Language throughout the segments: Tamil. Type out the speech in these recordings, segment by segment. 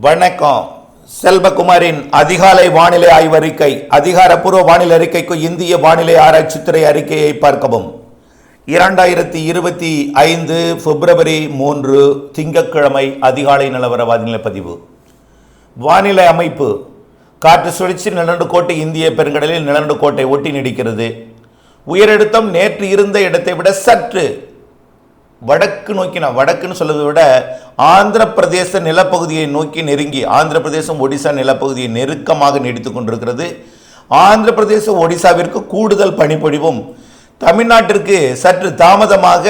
வணக்கம். செல்வகுமாரின் அதிகாலை வானிலை ஆய்வறிக்கை அதிகாரப்பூர்வ வானிலை அறிக்கைக்கு இந்திய வானிலை ஆராய்ச்சித்துறை அறிக்கையை பார்க்கவும். இரண்டாயிரத்தி இருபத்தி ஐந்து பிப்ரவரி மூன்று திங்கட்கிழமை அதிகாலை நிலவர வானிலை பதிவு. வானிலை அமைப்பு. காற்று சுழற்சி நிலநடுக்கோட்டை இந்திய பெருங்கடலில் நிலநடுக்கோட்டை ஒட்டி நீடிக்கிறது. உயரழுத்தம் நேற்று இருந்த இடத்தை விட சற்று வடக்கு நோக்கி நான் வடக்குன்னு சொல்வதை விட ஆந்திர பிரதேச நிலப்பகுதியை நோக்கி நெருங்கி ஆந்திர பிரதேசம் ஒடிசா நிலப்பகுதியை நெருக்கமாக நீடித்து கொண்டிருக்கிறது. ஆந்திர பிரதேசம் ஒடிசாவிற்கு கூடுதல் பனிப்பொழிவும். தமிழ்நாட்டிற்கு சற்று தாமதமாக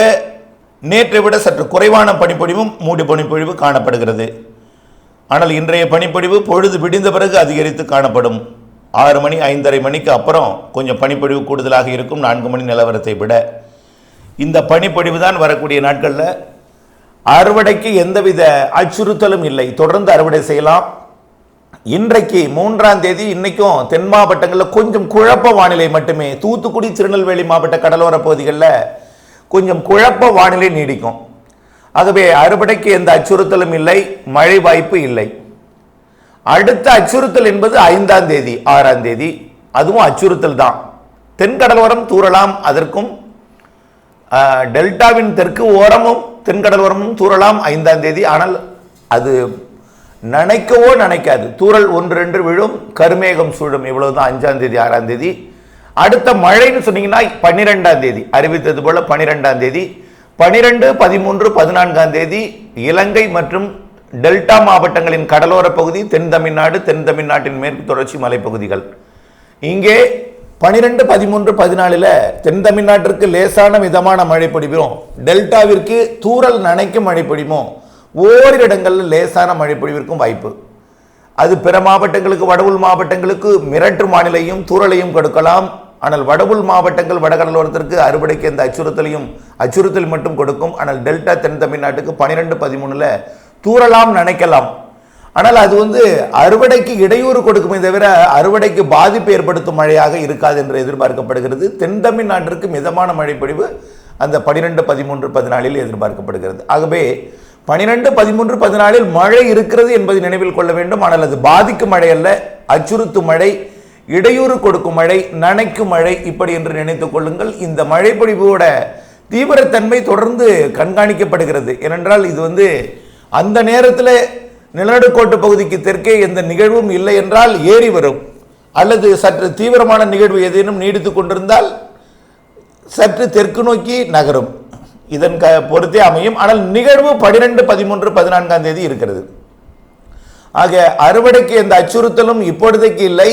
நேற்றை விட சற்று குறைவான பனிப்பொழிவும் மூடி பனிப்பொழிவு காணப்படுகிறது. ஆனால் இன்றைய பனிப்பொழிவு பொழுது விடிந்த பிறகு அதிகரித்து காணப்படும். ஆறு மணி ஐந்தரை மணிக்கு அப்புறம் கொஞ்சம் பனிப்பொழிவு கூடுதலாக இருக்கும் நான்கு மணி நிலவரத்தை விட. இந்த பனிப்பொழிவு தான் வரக்கூடிய நாட்களில் அறுவடைக்கு எந்தவித அச்சுறுத்தலும் இல்லை. தொடர்ந்து அறுவடை செய்யலாம். இன்றைக்கு மூன்றாம் தேதி இன்னைக்கும் தென் மாவட்டங்களில் கொஞ்சம் குழப்ப வானிலை மட்டுமே. தூத்துக்குடி திருநெல்வேலி மாவட்ட கடலோர பகுதிகளில் கொஞ்சம் குழப்ப வானிலை நீடிக்கும். ஆகவே அறுவடைக்கு எந்த அச்சுறுத்தலும் இல்லை மழை வாய்ப்பு இல்லை. அடுத்த அச்சுறுத்தல் என்பது ஐந்தாம் தேதி ஆறாம் தேதி. அதுவும் அச்சுறுத்தல் தான். தென்கடலோரம் தூறலாம் அதற்கும் டெல்டாவின் தெற்கு ஓரமும் தென்கடலோரமும் தூறலாம் ஐந்தாம் தேதி. ஆனால் அது நனைக்கவோ நனைக்காது. தூறல் ஒன்று ரெண்டு விழும் கருமேகம் சூழும். இவ்வளவுதான் அஞ்சாம் தேதி ஆறாம் தேதி. அடுத்த மழைன்னு சொன்னீங்கன்னா பன்னிரெண்டாம் தேதி. அறிவித்தது போல பன்னிரெண்டாம் தேதி. பனிரெண்டு பதிமூன்று பதினான்காம் தேதி இலங்கை மற்றும் டெல்டா மாவட்டங்களின் கடலோர பகுதி தென் தமிழ்நாடு தென் தமிழ்நாட்டின் மேற்கு தொடர்ச்சி மலைப்பகுதிகள். இங்கே பனிரெண்டு பதிமூன்று பதினாலில் தென் தமிழ்நாட்டிற்கு லேசான மிதமான மழை பொழிவும் டெல்டாவிற்கு தூரல் நனைக்கும் மழை பொழிவும் ஓரிரு இடங்களில் லேசான மழை பொழிவிற்கும் வாய்ப்பு. அது பிற மாவட்டங்களுக்கு வடவுள் மாவட்டங்களுக்கு மிரட்டு மாநிலையும் தூரலையும் கொடுக்கலாம். ஆனால் வடவுள் மாவட்டங்கள் வடகடலோரத்திற்கு அறுவடைக்கு எந்த அச்சுறுத்தலையும் அச்சுறுத்தல் மட்டும் கொடுக்கும். ஆனால் டெல்டா தென் தமிழ்நாட்டுக்கு பன்னிரெண்டு பதிமூணில் தூறலாம் நினைக்கலாம். ஆனால் அது வந்து அறுவடைக்கு இடையூறு கொடுக்குமே தவிர அறுவடைக்கு பாதிப்பு ஏற்படுத்தும் மழையாக இருக்காது என்று எதிர்பார்க்கப்படுகிறது. தென் தமிழ்நாட்டிற்கு மிதமான மழைப்பொழிவு அந்த பனிரெண்டு பதிமூன்று பதினாலில் எதிர்பார்க்கப்படுகிறது. ஆகவே பனிரெண்டு பதிமூன்று பதினாலில் மழை இருக்கிறது என்பதை நினைவில் கொள்ள வேண்டும். ஆனால் அது பாதிக்கும் மழை அல்ல அச்சுறுத்தும் மழை இடையூறு கொடுக்கும் மழை நனைக்கும் மழை இப்படி என்று நினைத்துக் கொள்ளுங்கள். இந்த மழைப்பொழிவோட தீவிரத்தன்மை தொடர்ந்து கண்காணிக்கப்படுகிறது. ஏனென்றால் இது வந்து அந்த நேரத்தில் நிலநடுக்கோட்டு பகுதிக்கு தெற்கே எந்த நிகழ்வும் இல்லை என்றால் ஏறி வரும். அல்லது சற்று தீவிரமான நிகழ்வு ஏதேனும் நீடித்து கொண்டிருந்தால் சற்று தெற்கு நோக்கி நகரும். இதன் க பொறுத்தே அமையும். ஆனால் நிகழ்வு பனிரெண்டு பதிமூன்று பதினான்காம் தேதி இருக்கிறது. ஆக அறுவடைக்கு எந்த அச்சுறுத்தலும் இப்பொழுதைக்கு இல்லை.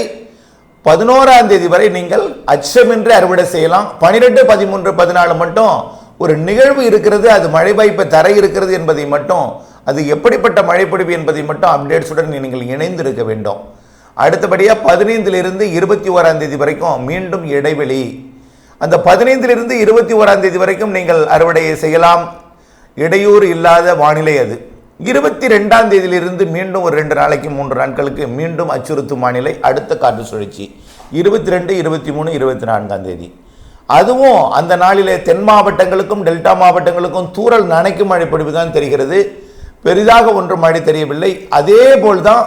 பதினோராம் தேதி வரை நீங்கள் அச்சமின்றி அறுவடை செய்யலாம். பனிரெண்டு பதிமூன்று பதினாலு மட்டும் ஒரு நிகழ்வு இருக்கிறது. அது மழை வாய்ப்பை தர இருக்கிறது என்பதை மட்டும் அது எப்படிப்பட்ட மழைப்பொழிவு என்பதை மட்டும் அப்டேட்ஸுடன் நீங்கள் இணைந்திருக்க வேண்டும். அடுத்தபடியாக பதினைந்திலிருந்து இருபத்தி ஓராம் தேதி வரைக்கும் மீண்டும் இடைவெளி. அந்த பதினைந்திலிருந்து இருபத்தி ஓராம் தேதி வரைக்கும் நீங்கள் அறுவடையை செய்யலாம். இடையூறு இல்லாத வானிலை அது. இருபத்தி ரெண்டாம் தேதியிலிருந்து மீண்டும் ஒரு ரெண்டு நாளைக்கு மூன்று நாட்களுக்கு மீண்டும் அச்சுறுத்தும் வானிலை அடுத்த காற்று சுழற்சி. இருபத்தி ரெண்டு இருபத்தி மூணு இருபத்தி நான்காம் தேதி. அதுவும் அந்த நாளிலே தென் மாவட்டங்களுக்கும் டெல்டா மாவட்டங்களுக்கும் தூறல் நனைக்கும் மழை பொழிவு தான் தெரிகிறது. பெரிதாக ஒன்றும் மழை தெரியவில்லை. அதே போல்தான்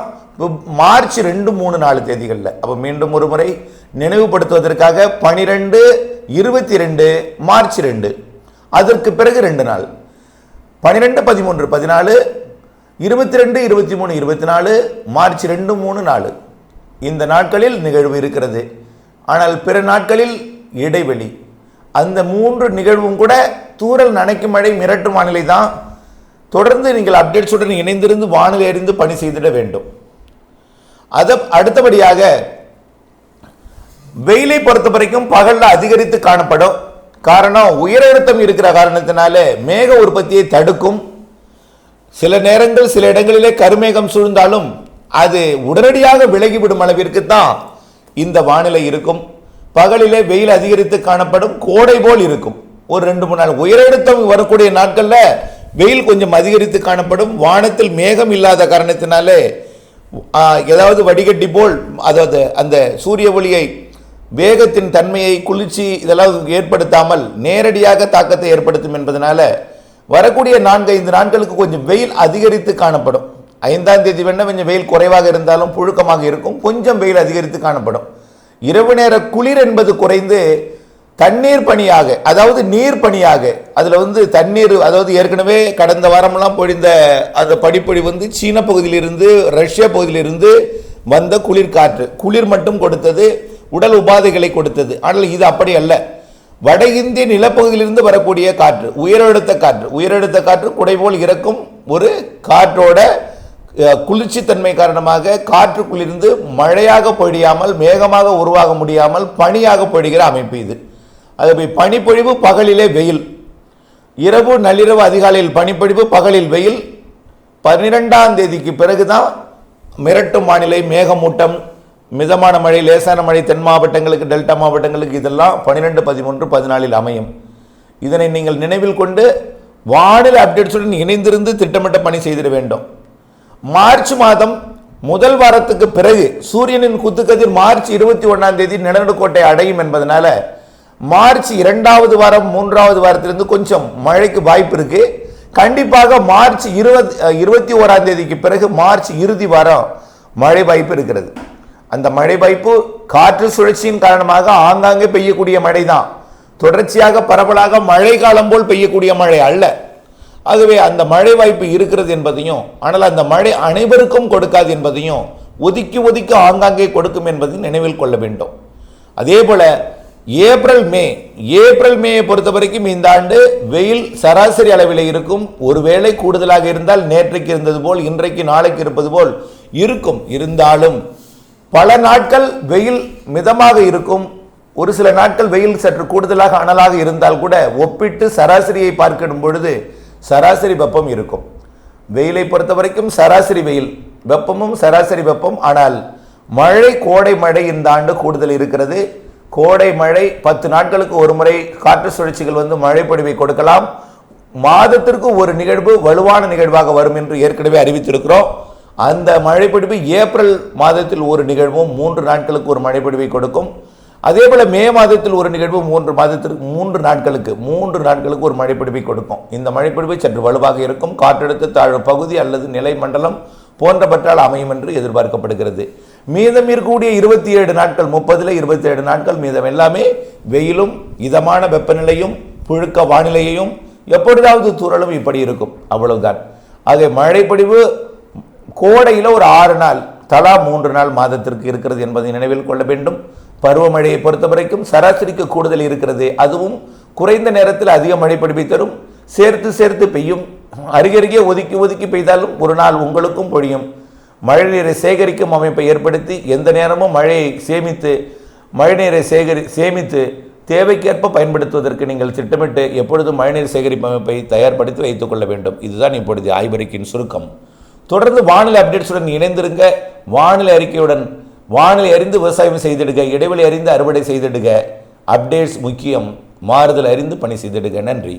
மார்ச் ரெண்டு மூணு நாலு தேதிகளில். அப்போ மீண்டும் ஒரு முறை நினைவுபடுத்துவதற்காக பனிரெண்டு இருபத்தி ரெண்டு மார்ச் ரெண்டு. அதற்கு பிறகு ரெண்டு நாள். பனிரெண்டு பதிமூன்று பதினாலு இருபத்தி ரெண்டு இருபத்தி மூணு இருபத்தி நாலு மார்ச் ரெண்டு மூணு நாலு. இந்த நாட்களில் நிகழ்வு இருக்கிறது. ஆனால் பிற நாட்களில் இடைவெளி. அந்த மூன்று நிகழ்வும் கூட தூரல் நனைக்கும் மழை மிரட்டும் வானிலை தான் தொடர்ந்து நீங்கள் அப்டேட்ஸுடன் இணைந்திருந்து வானிலை அறிந்து பணி செய்திட வேண்டும். அதை அடுத்தபடியாக வெயிலை பொறுத்த வரைக்கும் பகலில் அதிகரித்து காணப்படும். காரணம் உயரழுத்தம் இருக்கிற காரணத்தினால மேக உற்பத்தியை தடுக்கும். சில நேரங்கள் சில இடங்களிலே கருமேகம் சூழ்ந்தாலும் அது உடனடியாக விலகிவிடும் அளவிற்கு தான் இந்த வானிலை இருக்கும். பகலிலே வெயில் அதிகரித்து காணப்படும் கோடை போல் இருக்கும். ஒரு ரெண்டு மூணு நாள் உயரழுத்தம் வரக்கூடிய நாட்களில் வெயில் கொஞ்சம் அதிகரித்து காணப்படும். வானத்தில் மேகம் இல்லாத காரணத்தினாலே ஏதாவது வடிகட்டி போல் அதாவது அந்த சூரிய ஒளியை வேகத்தின் தன்மையை குளிர்ச்சி இதெல்லாம் ஏற்படுத்தாமல் நேரடியாக தாக்கத்தை ஏற்படுத்தும் என்பதனால வரக்கூடிய நான்கு ஐந்து நாட்களுக்கு கொஞ்சம் வெயில் அதிகரித்து காணப்படும். ஐந்தாம் தேதி வேணால் கொஞ்சம் வெயில் குறைவாக இருந்தாலும் புழுக்கமாக இருக்கும். கொஞ்சம் வெயில் அதிகரித்து காணப்படும். இரவு நேர குளிர் என்பது குறைந்து தண்ணீர் பனியாக அதாவது நீர் பணியாக அதில் வந்து தண்ணீர் அதாவது ஏற்கனவே கடந்த வாரமெல்லாம் பொழிந்த அந்த படிப்பொழி வந்து சீன பகுதியிலிருந்து ரஷ்யா பகுதியிலிருந்து வந்த குளிர் காற்று குளிர் மட்டும் கொடுத்தது உடல் உபாதைகளை கொடுத்தது. ஆனால் இது அப்படி அல்ல. வட இந்திய நிலப்பகுதியிலிருந்து வரக்கூடிய காற்று உயரழுத்த காற்று. உயரழுத்த காற்று குடைபோல் இறக்கும் ஒரு காற்றோட குளிர்ச்சித்தன்மை காரணமாக காற்றுக்குள்ளிருந்து மழையாக பொழியாமல் மேகமாக உருவாக முடியாமல் பனியாக பொழிகிற அமைப்பு இது. அது போய் பனிப்பொழிவு பகலிலே வெயில். இரவு நள்ளிரவு அதிகாலையில் பனிப்பொழிவு பகலில் வெயில். பன்னிரெண்டாம் தேதிக்கு பிறகுதான் மிரட்டும் வானிலை மேகமூட்டம் மிதமான மழை லேசான மழை தென் மாவட்டங்களுக்கு டெல்டா மாவட்டங்களுக்கு இதெல்லாம் பன்னிரெண்டு பதிமூன்று பதினாலில் அமையும். இதனை நீங்கள் நினைவில் கொண்டு வானிலை அப்டேட்ஸுடன் இணைந்திருந்து திட்டமிட்ட பணி செய்திட வேண்டும். மார்ச் மாதம் முதல் வாரத்துக்கு பிறகு சூரியனின் குத்துக்கதிர் மார்ச் இருபத்தி ஒன்றாம் தேதி நிலநடுக்கோட்டை அடையும் என்பதனால மார்ச் இரண்டாவது வாரம் மூன்றாவது வாரத்திலிருந்து கொஞ்சம் மழைக்கு வாய்ப்பு இருக்கு. கண்டிப்பாக மார்ச் இருபத் இருபத்தி ஓராம் தேதிக்கு பிறகு மார்ச் இறுதி வாரம் மழை வாய்ப்பு இருக்கிறது. அந்த மழை வாய்ப்பு காற்று சுழற்சியின் காரணமாக ஆங்காங்கே பெய்யக்கூடிய மழை தான். தொடர்ச்சியாக பரவலாக மழை காலம் போல் பெய்யக்கூடிய மழை அல்ல. ஆகவே அந்த மழை வாய்ப்பு இருக்கிறது என்பதையும் ஆனால் அந்த மழை அனைவருக்கும் கொடுக்காது என்பதையும் ஒதுக்கி ஒதுக்கி ஆங்காங்கே கொடுக்கும் என்பதையும் நினைவில் கொள்ள வேண்டும். அதே போல ஏப்ரல் மே ஏப்ரல் மேயை பொறுத்த வரைக்கும் இந்த ஆண்டு வெயில் சராசரி அளவில் இருக்கும். ஒருவேளை கூடுதலாக இருந்தால் நேற்றைக்கு இருந்தது போல் இன்றைக்கு நாளைக்கு இருப்பது போல் இருக்கும். இருந்தாலும் பல நாட்கள் வெயில் மிதமாக இருக்கும். ஒரு சில நாட்கள் வெயில் சற்று கூடுதலாக அனலாக இருந்தால் கூட ஒப்பிட்டு சராசரியை பார்க்கிடும் பொழுது சராசரி வெப்பம் இருக்கும். வெயிலை பொறுத்த வரைக்கும் சராசரி வெயில் வெப்பமும் சராசரி வெப்பம். ஆனால் மழை கோடை மழை இந்த ஆண்டு கூடுதல் இருக்கிறது. கோடை மழை பத்து நாட்களுக்கு ஒரு முறை காற்று சுழற்சிகள் வந்து மழை பொழிவை கொடுக்கலாம். மாதத்திற்கு ஒரு நிகழ்வு வலுவான நிகழ்வாக வரும் என்று ஏற்கனவே அறிவித்திருக்கிறோம். அந்த மழைப்பொழிவு ஏப்ரல் மாதத்தில் ஒரு நிகழ்வும் மூன்று நாட்களுக்கு ஒரு மழைப்பொழிவை கொடுக்கும். அதே போல் மே மாதத்தில் ஒரு நிகழ்வு மூன்று மாதத்திற்கு மூன்று நாட்களுக்கு மூன்று நாட்களுக்கு ஒரு மழைப்பொழிவை கொடுக்கும். இந்த மழைப்பொழிவு சற்று வலுவாக இருக்கும். காற்றழுத்த தாழ்வு பகுதி அல்லது நிலை மண்டலம் போன்றவற்றால் அமையும் என்று எதிர்பார்க்கப்படுகிறது. மீதம் இருக்கக்கூடிய இருபத்தி ஏழு நாட்கள் முப்பதுல இருபத்தி ஏழு நாட்கள் மீதம் எல்லாமே வெயிலும் இதமான வெப்பநிலையும் புழுக்க வானிலையையும் எப்பொழுதாவது துறலும் இப்படி இருக்கும். அவ்வளவுதான். ஆக மழைப்பொழிவு கோடையில் ஒரு ஆறு நாள் தலா மூன்று நாள் மாதத்திற்கு இருக்கிறது என்பதை நினைவில் கொள்ள வேண்டும். பருவமழையை பொறுத்த வரைக்கும் சராசரிக்கு கூடுதல் இருக்கிறது. அதுவும் குறைந்த நேரத்தில் அதிக மழை தரும். சேர்த்து சேர்த்து பெய்யும். அருகருகே ஒதுக்கி ஒதுக்கி பெய்தாலும் ஒரு நாள் உங்களுக்கும் பொழியும். மழைநீரை சேகரிக்கும் அமைப்பை ஏற்படுத்தி எந்த நேரமும் மழையை சேமித்து மழைநீரை சேகரி சேமித்து தேவைக்கேற்ப பயன்படுத்துவதற்கு நீங்கள் திட்டமிட்டு எப்பொழுதும் மழைநீர் சேகரிப்பு அமைப்பை தயார்படுத்தி வைத்துக் கொள்ள வேண்டும். இதுதான் இப்பொழுது ஆய்வறிக்கையின் சுருக்கம். தொடர்ந்து வானிலை அப்டேட்ஸுடன் இணைந்திருங்க. வானிலை அறிக்கையுடன் வானிலை அறிந்து விவசாயம் செய்திடுக இடைவெளி அறிந்து அறுவடை செய்திடுக அப்டேட்ஸ் முக்கியம். மாறுதல் அறிந்து பணி செய்திடுக நன்றி.